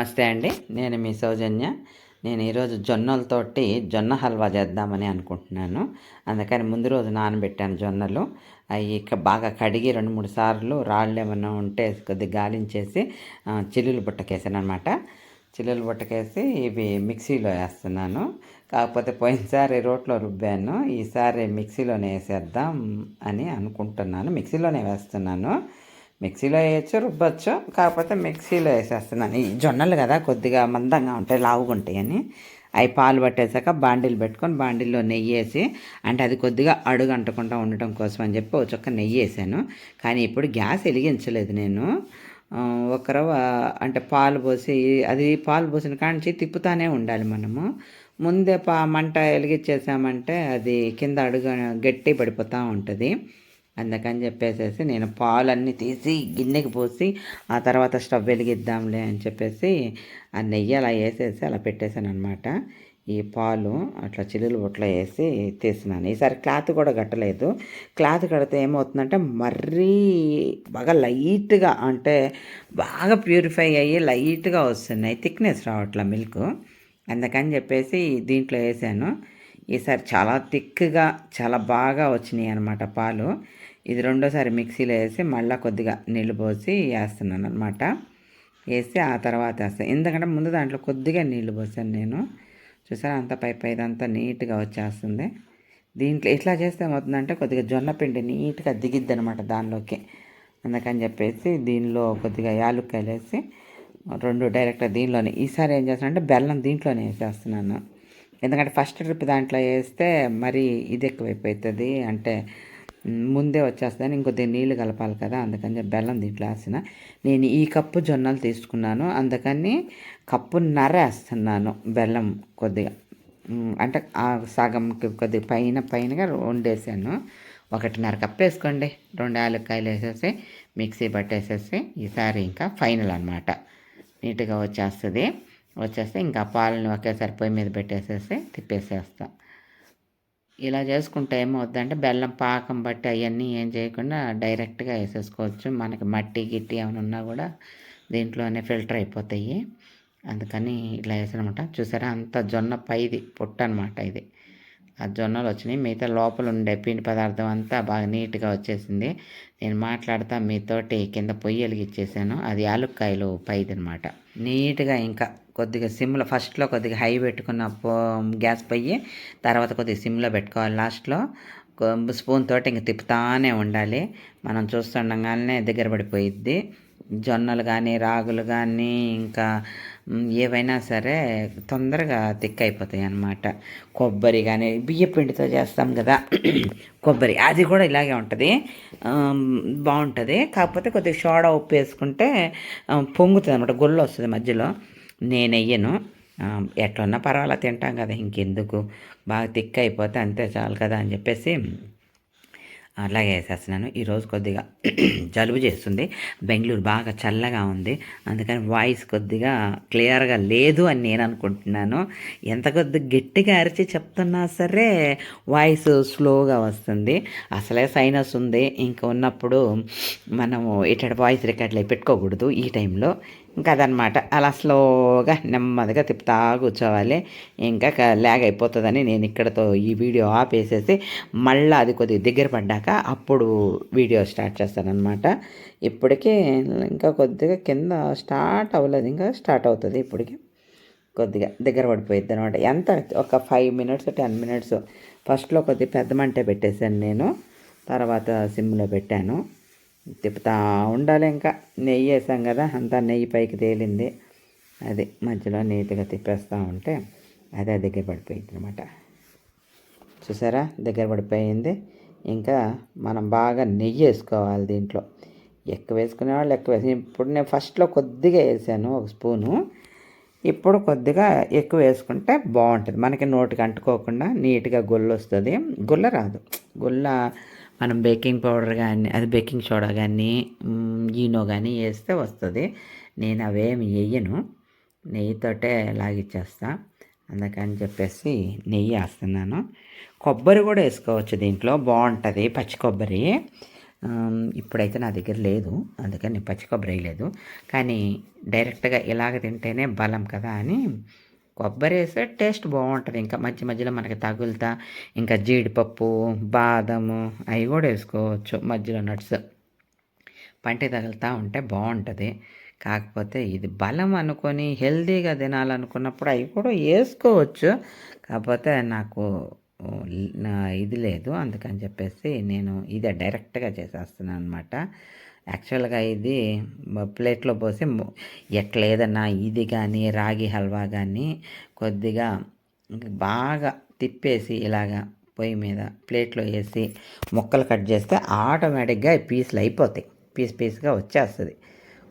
నమస్తే అండి. నేను మీ సౌజన్య. నేను ఈరోజు జొన్నలతోటి జొన్న హల్వా చేద్దామని అనుకుంటున్నాను. అందుకని ముందు రోజు నానబెట్టాను జొన్నలు. అవి బాగా కడిగి రెండు మూడు సార్లు రాళ్ళు ఏమైనా ఉంటే కొద్దిగా గాలించేసి చిల్లులు బుట్టకేసాను అనమాట చిల్లులు బుట్టకేసి ఇవి మిక్సీలో వేస్తున్నాను. కాకపోతే పోయినసారి రోట్లో రుబ్బాను. ఈసారి మిక్సీలోనే వేసేద్దాం అని అనుకుంటున్నాను. మిక్సీలోనే వేస్తున్నాను. మిక్సీలో వేయచ్చు రుబ్బచ్చు. కాకపోతే మిక్సీలో వేసేస్తున్నాను. ఈ జొన్నలు కదా కొద్దిగా మందంగా ఉంటాయి లావుగా ఉంటాయని అవి పాలు పట్టేసాక బాండీలు పెట్టుకొని బాండీల్లో నెయ్యి వేసి అంటే అది కొద్దిగా అడుగు అంటకుండా ఉండటం కోసం అని చెప్పి ఒక చొక్క నెయ్యి వేసాను. కానీ ఇప్పుడు గ్యాస్ వెలిగించలేదు నేను. ఒకరు ఒక రవ్వ అంటే పాలు పోసి అది పాలు పోసిన కాంచి తిప్పుతానే ఉండాలి మనము. ముందే పా మంట వెలిగించేసామంటే అది కింద అడుగు గట్టి పడిపోతూ ఉంటుంది. అందుకని చెప్పేసేసి నేను పాలన్నీ తీసి గిన్నెకి పోసి ఆ తర్వాత స్టవ్ వెలిగిద్దాంలే అని చెప్పేసి ఆ నెయ్యి అలా వేసేసి అలా పెట్టేశాను అనమాట ఈ పాలు అట్లా చిల్లులు బుట్టలో వేసి తీసినాను ఈసారి క్లాత్ కూడా కట్టలేదు. క్లాత్ కడితే ఏమవుతుందంటే మర్రీ బాగా లైట్గా అంటే బాగా ప్యూరిఫై అయ్యి లైట్గా వస్తున్నాయి. థిక్నెస్ రావట్లే మిల్క్. అందుకని చెప్పేసి దీంట్లో వేసాను. ఈసారి చాలా థిక్గా చాలా బాగా వచ్చినాయి అనమాట పాలు. ఇది రెండోసారి మిక్సీలో వేసి మళ్ళీ కొద్దిగా నీళ్ళు పోసి వేస్తున్నాను అనమాట వేసి ఆ తర్వాత వేస్తాను ఎందుకంటే ముందు దాంట్లో కొద్దిగా నీళ్ళు పోసాను నేను. చూసారా? అంత పై పైదంతా నీట్గా వచ్చేస్తుంది. దీంట్లో ఇట్లా చేస్తే ఏమవుతుందంటే కొద్దిగా జొన్న పిండి నీట్గా దిగిద్ది అనమాట దానిలోకి. అందుకని చెప్పేసి దీనిలో కొద్దిగా యాలుక్కాయలు వేసి రెండు డైరెక్ట్గా దీనిలోనే. ఈసారి ఏం చేస్తానంటే బెల్లం దీంట్లోనే వేసేస్తున్నాను. ఎందుకంటే ఫస్ట్ ట్రిప్ దాంట్లో వేస్తే మరి ఇది ఎక్కువైపోతుంది. అంటే ముందే ముందే అని ఇంకొద్దిగా నీళ్ళు కలపాలి కదా అందుకని చెప్పి బెల్లం దీంట్లో వేసిన. నేను ఈ కప్పు జొన్నలు తీసుకున్నాను అందుకని కప్పున్నర వేస్తున్నాను బెల్లం కొద్దిగా. అంటే ఆ సగంకి కొద్దిగా పైన పైనగా వండేసాను. ఒకటిన్నర కప్పు వేసుకోండి రెండు ఆలుకాయలు వేసేసి మిక్సీ పట్టేసేసి ఈసారి ఇంకా ఫైనల్ అనమాట నీట్గా వచ్చేస్తుంది. వచ్చేస్తే ఇంకా పాలని ఒకేసారి పొయ్యి మీద పెట్టేసేసి తిప్పేసేస్తా. ఇలా చేసుకుంటే ఏమవుద్దంటే బెల్లం పాకం బట్టి అవన్నీ ఏం చేయకుండా డైరెక్ట్గా వేసేసుకోవచ్చు. మనకి మట్టి గిట్టి ఏమైనా ఉన్నా కూడా దీంట్లోనే ఫిల్టర్ అయిపోతాయి. అందుకని ఇలా వేసానమాట. చూసారా? అంత జొన్న పైది పొట్టు అనమాట ఇది. ఆ జొన్నలు వచ్చినాయి. మిగతా లోపల ఉండే పిండి పదార్థం అంతా బాగా నీట్గా వచ్చేసింది. నేను మాట్లాడతా మీతోటి కింద పొయ్యి వెలిగిచ్చేసాను. అది యాలుక్కాయలు పైది అనమాట నీట్గా ఇంకా కొద్దిగా సిమ్లో ఫస్ట్లో కొద్దిగా హై పెట్టుకున్న పో గ్యాస్ పొయ్యి తర్వాత కొద్దిగా సిమ్లో పెట్టుకోవాలి లాస్ట్లో. స్పూన్ తోటి ఇంక తిప్పుతానే ఉండాలి. మనం చూస్తుండగానే దగ్గర పడిపోయిద్ది. జొన్నలు కానీ రాగులు కానీ ఇంకా ఏవైనా సరే తొందరగా థిక్ అయిపోతాయి అన్నమాట కొబ్బరి కానీ బియ్య పిండితో చేస్తాం కదా. కొబ్బరి అది కూడా ఇలాగే ఉంటుంది. బాగుంటుంది. కాకపోతే కొద్దిగా సోడా ఉప్పు వేసుకుంటే పొంగుతుంది అనమాట గొల్లు వస్తుంది మధ్యలో. నేను వెయ్యను ఎట్లున్నా పర్వాలా తింటాం కదా ఇంకెందుకు? బాగా థిక్ అయిపోతే అంతే చాలు కదా అని చెప్పేసి అలాగే వేసేస్తున్నాను ఈరోజు కొద్దిగా జలుబు చేస్తుంది. బెంగళూరు బాగా చల్లగా ఉంది. అందుకని వాయిస్ కొద్దిగా క్లియర్గా లేదు అని నేను అనుకుంటున్నాను. ఎంత కొద్దిగా గట్టిగా అరిచి చెప్తున్నా సరే వాయిస్ స్లోగా వస్తుంది. అసలే సైనస్ ఉంది. ఇంకా ఉన్నప్పుడు మనము ఇటు వాయిస్ రికార్డులు పెట్టుకోకూడదు ఈ టైంలో. ఇంకా అదనమాట అలా స్లోగా నెమ్మదిగా తిప్పుతా కూర్చోవాలి. ఇంకా ల్యాగ్ అయిపోతుందని నేను ఇక్కడతో ఈ వీడియో ఆపేసేసి మళ్ళీ అది కొద్దిగా దగ్గర పడ్డాక అప్పుడు వీడియో స్టార్ట్ చేస్తానన్నమాట ఇప్పటికీ ఇంకా కొద్దిగా కింద స్టార్ట్ అవ్వలేదు. ఇంకా స్టార్ట్ అవుతుంది ఇప్పటికి. కొద్దిగా దగ్గర పడిపోయింది అనమాట ఎంత? ఒక ఫైవ్ మినిట్స్ టెన్ మినిట్స్. ఫస్ట్లో కొద్దిగా పెద్ద మంట పెట్టేశాను నేను. తర్వాత సిమ్లో పెట్టాను. తిప్పుతా ఉండాలి ఇంకా. నెయ్యి వేసాం కదా అంతా నెయ్యి పైకి తేలింది. అది మధ్యలో నీట్గా తిప్పేస్తూ ఉంటే అదే దగ్గర పడిపోయింది అనమాట చూసారా? దగ్గర పడిపోయింది. ఇంకా మనం బాగా నెయ్యి వేసుకోవాలి దీంట్లో. ఎక్కువ వేసుకునే వాళ్ళు ఎక్కువ వేసి ఇప్పుడు నేను ఫస్ట్లో కొద్దిగా వేసాను ఒక స్పూను. ఇప్పుడు కొద్దిగా ఎక్కువ వేసుకుంటే బాగుంటుంది. మనకి నోటికి అంటుకోకుండా నీట్గా గుల్ల వస్తుంది. గుల్ల రాదు. గుల్ల మనం బేకింగ్ పౌడర్ కానీ అది బేకింగ్ సోడా కానీ ఈనో కానీ వేస్తే వస్తుంది. నేను అవేమి వేయను. నెయ్యితోటే లాగిచ్చేస్తా. అందుకని చెప్పేసి నెయ్యి వేస్తున్నాను. కొబ్బరి కూడా వేసుకోవచ్చు దీంట్లో. బాగుంటుంది పచ్చి కొబ్బరి. ఇప్పుడైతే నా దగ్గర లేదు. అందుకని పచ్చి కొబ్బరి లేదు కానీ డైరెక్ట్గా ఇలాగ తింటేనే బలం కదా అని కొబ్బరి వేస్తే టేస్ట్ బాగుంటుంది. ఇంకా మధ్య మధ్యలో మనకి తగులుతా ఇంకా జీడిపప్పు బాదము అవి కూడా వేసుకోవచ్చు మధ్యలో నట్స్. పంటి తగులుతూ ఉంటే బాగుంటుంది. కాకపోతే ఇది బలం అనుకొని హెల్తీగా తినాలనుకున్నప్పుడు అవి కూడా వేసుకోవచ్చు. కాకపోతే నాకు ఇది లేదు. అందుకని చెప్పేసి నేను ఇదే డైరెక్ట్గా చేసేస్తున్నాను అనమాట యాక్చువల్గా ఇది ప్లేట్లో పోసి ఎట్లేదన్నా ఎట్లా ఇది కానీ రాగి హల్వా కానీ కొద్దిగా బాగా తిప్పేసి ఇలాగా పొయ్యి మీద ప్లేట్లో వేసి ముక్కలు కట్ చేస్తే ఆటోమేటిక్గా పీసులు అయిపోతాయి. పీస్ పీస్గా వచ్చేస్తుంది.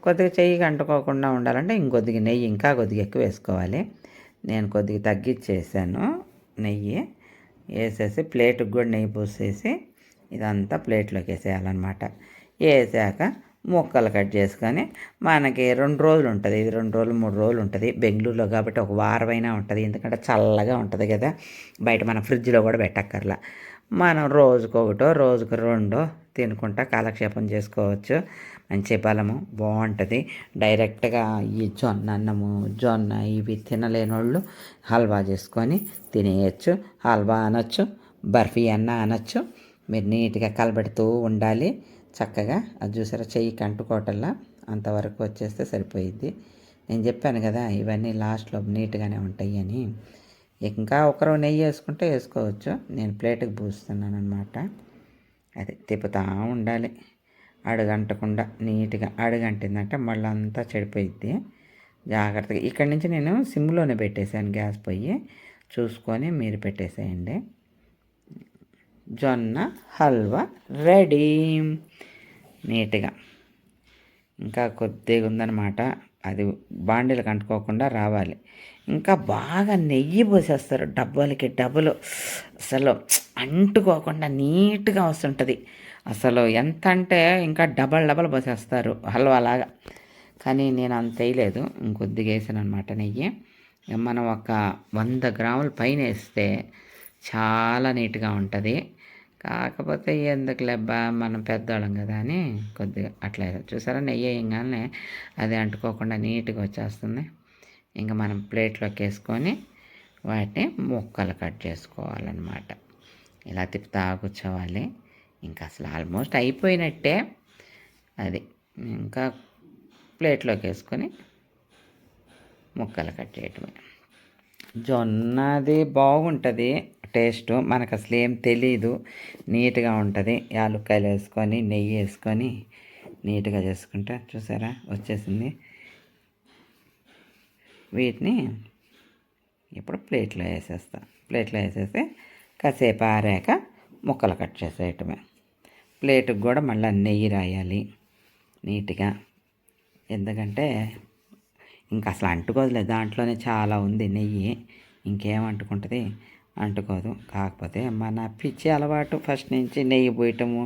కొద్దిగా చెయ్యికి అంటుకోకుండా ఉండాలంటే ఇంకొద్దిగా నెయ్యి ఇంకా కొద్దిగా ఎక్కువ వేసుకోవాలి. నేను కొద్దిగా తగ్గించేసాను నెయ్యి. వేసేసి ప్లేట్కి కూడా నెయ్యి పూసేసి ఇదంతా ప్లేట్లోకి వేసేయాలన్నమాట. వేసాక ముక్కలు కట్ చేసుకొని మనకి రెండు రోజులు ఉంటుంది. ఇది రెండు రోజులు మూడు రోజులు ఉంటుంది. బెంగళూరులో కాబట్టి ఒక వారమైనా ఉంటుంది. ఎందుకంటే చల్లగా ఉంటుంది కదా. బయట మన ఫ్రిడ్జ్లో కూడా పెట్టక్కర్లా. మనం రోజుకొకటో రోజుకు రెండో తినుకుంటా కాలక్షేపం చేసుకోవచ్చు. మంచి బలము బాగుంటుంది. డైరెక్ట్గా ఈ జొన్న అన్నము జొన్న ఇవి తినలేని వాళ్ళు హల్వా చేసుకొని తినేయచ్చు. హల్వా అనొచ్చు బర్ఫీ అన్న అనొచ్చు. మీరు నీట్గా కలబెడుతూ ఉండాలి. చక్కగా అది చూసారా? చెయ్యికి అంటుకోవటంలా అంతవరకు వచ్చేస్తే సరిపోయిద్ది. నేను చెప్పాను కదా ఇవన్నీ లాస్ట్లో నీట్గానే ఉంటాయి అని. ఇంకా ఒకరు నెయ్యి వేసుకుంటే వేసుకోవచ్చు. నేను ప్లేట్కి పూస్తున్నాను అనమాట అది తిప్పుతూ ఉండాలి. అడుగంటకుండా నీట్గా అడుగంటిందంటే మళ్ళీ అంతా చెడిపోయిద్ది. జాగ్రత్తగా ఇక్కడి నుంచి నేను సిమ్లోనే పెట్టేశాను గ్యాస్ పొయ్యి. చూసుకొని మీరు పెట్టేసేయండి. జొన్న హల్వా రెడీ. నీట్గా. ఇంకా కొద్దిగా ఉందన్నమాట. అది బాండీలకు అంటుకోకుండా రావాలి. ఇంకా బాగా నెయ్యి పోసేస్తారు డబ్బాలకి డబ్బులు. అసలు అంటుకోకుండా నీట్గా వస్తుంటుంది. అసలు ఎంత అంటే ఇంకా డబల్ డబల్ పోసేస్తారు హల్వా లాగా. కానీ నేను అంత వేయలేదు. ఇంకొద్దిగా వేసాను అనమాట నెయ్యి మనం ఒక వంద గ్రాముల పైన వేస్తే చాలా నీట్గా ఉంటుంది. కాకపోతే ఎందుకు లెబ్బా మనం పెద్దవాళ్ళం కదా అని కొద్దిగా అట్లా చూసారా? నెయ్యి వేయంగానే అది అంటుకోకుండా నీట్గా వచ్చేస్తుంది. ఇంకా మనం ప్లేట్లోకి వేసుకొని వాటిని ముక్కలు కట్ చేసుకోవాలన్నమాట. ఇలా తిప్పుతా కూర్చోవాలి. ఇంకా అసలు ఆల్మోస్ట్ అయిపోయినట్టే అది. ఇంకా ప్లేట్లోకి వేసుకొని ముక్కలు కట్ చేయటమే. జొన్నది బాగుంటుంది. టేస్ట్ మనకు అసలు ఏం తెలీదు. నీట్గా ఉంటుంది. యాలుక్కాయలు వేసుకొని నెయ్యి వేసుకొని నీట్గా చేసుకుంటే చూసారా? వచ్చేసింది. వీటిని ఇప్పుడు ప్లేట్లో వేసేస్తా. ప్లేట్లో వేసేసి కాసేపు ఆరాక ముక్కలు కట్ చేసేయటమే. ప్లేట్కి కూడా మళ్ళీ నెయ్యి రాయాలి నీట్గా. ఎందుకంటే ఇంకా అసలు అంటుకోదులేదు దాంట్లోనే చాలా ఉంది నెయ్యి. ఇంకేం అంటుకుంటుంది? అంటుకోదు. కాకపోతే మన పిచ్చి అలవాటు ఫస్ట్ నుంచి నెయ్యి పోయటము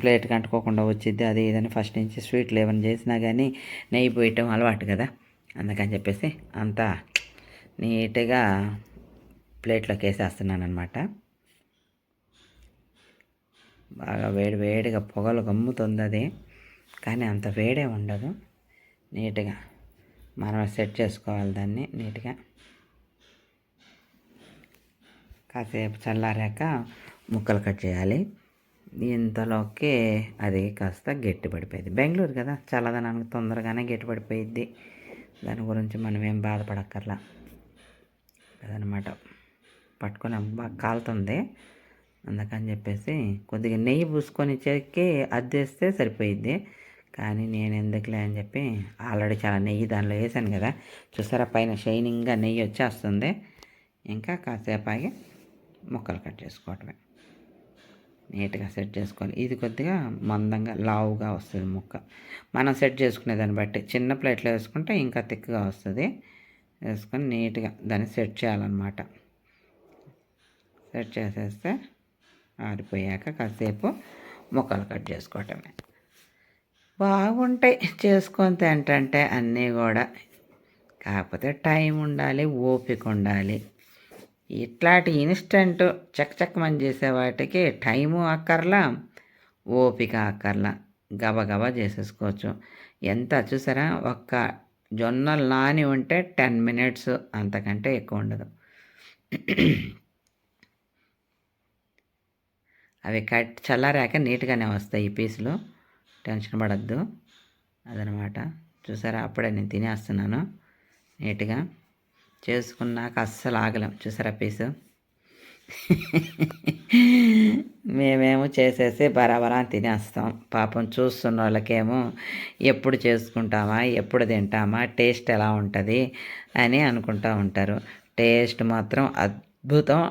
ప్లేట్కి అంటుకోకుండా వచ్చింది అది ఇదని ఫస్ట్ నుంచి స్వీట్లు ఏమైనా చేసినా కానీ నెయ్యి పోయటం అలవాటు కదా. అందుకని చెప్పేసి అంతా నీట్గా ప్లేట్లోకి వేసేస్తున్నాను అనమాట బాగా వేడి వేడిగా పొగలు గమ్ముతుంది అది. కానీ అంత వేడే ఉండదు. నీట్గా మనం సెట్ చేసుకోవాలి దాన్ని నీట్గా. కాసేపు చల్లారాక ముక్కలు కట్ చేయాలి. ఇంతలోకి అది కాస్త గట్టి పడిపోయింది బెంగళూరు కదా చల్లదనానికి తొందరగానే గట్టి పడిపోయిద్ది దాని గురించి మనం ఏం బాధపడక్కర్లా. అదనమాట. పట్టుకొని బాగా కాలుతుంది. అందుకని చెప్పేసి కొద్దిగా నెయ్యి పూసుకొని చెక్కి అద్దేస్తే సరిపోయిద్ది. కానీ నేను ఎందుకులే అని చెప్పి ఆల్రెడీ చాలా నెయ్యి దానిలో వేసాను కదా. చూసారా పైన షైనింగ్గా నెయ్యి వచ్చేస్తుంది. ఇంకా కాసేపు ఆగి ముక్కలు కట్ చేసుకోవటమే. నీట్గా సెట్ చేసుకోవాలి. ఇది కొద్దిగా మందంగా లావుగా వస్తుంది ముక్క. మనం సెట్ చేసుకునే దాన్ని బట్టి చిన్న ప్లేట్లో వేసుకుంటే ఇంకా థిక్గా వస్తుంది. వేసుకొని నీట్గా దాన్ని సెట్ చేయాలన్నమాట. సెట్ చేసేస్తే ఆరిపోయాక కాసేపు ముక్కలు కట్ చేసుకోవటమే. బాగుంటాయి చేసుకొని తింటంటే అన్నీ కూడా. కాకపోతే టైం ఉండాలి ఓపిక ఉండాలి. ఇట్లాంటి ఇన్స్టెంట్ చక్ చేసే వాటికి టైము అక్కర్లా ఓపిక అక్కర్లా. గబగబా చేసేసుకోవచ్చు. ఎంత చూసారా? ఒక్క జొన్నలు నాని ఉంటే టెన్ మినిట్స్ అంతకంటే ఎక్కువ ఉండదు. అవి కట్ చల్లారాక నీట్గానే వస్తాయి ఈ పీసులు. టెన్షన్ పడద్దు. అదనమాట. చూసారా? అప్పుడే నేను తినేస్తున్నాను. నీట్గా. చేసుకున్నాక అస్సలు ఆగలేం. చూసారా పీసు? మేమేమో చేసేసి బరాబరా తినేస్తాం. పాపం చూస్తున్న వాళ్ళకేమో ఎప్పుడు చేసుకుంటామా ఎప్పుడు తింటామా టేస్ట్ ఎలా ఉంటుంది అని అనుకుంటూ ఉంటారు. టేస్ట్ మాత్రం అద్భుతం.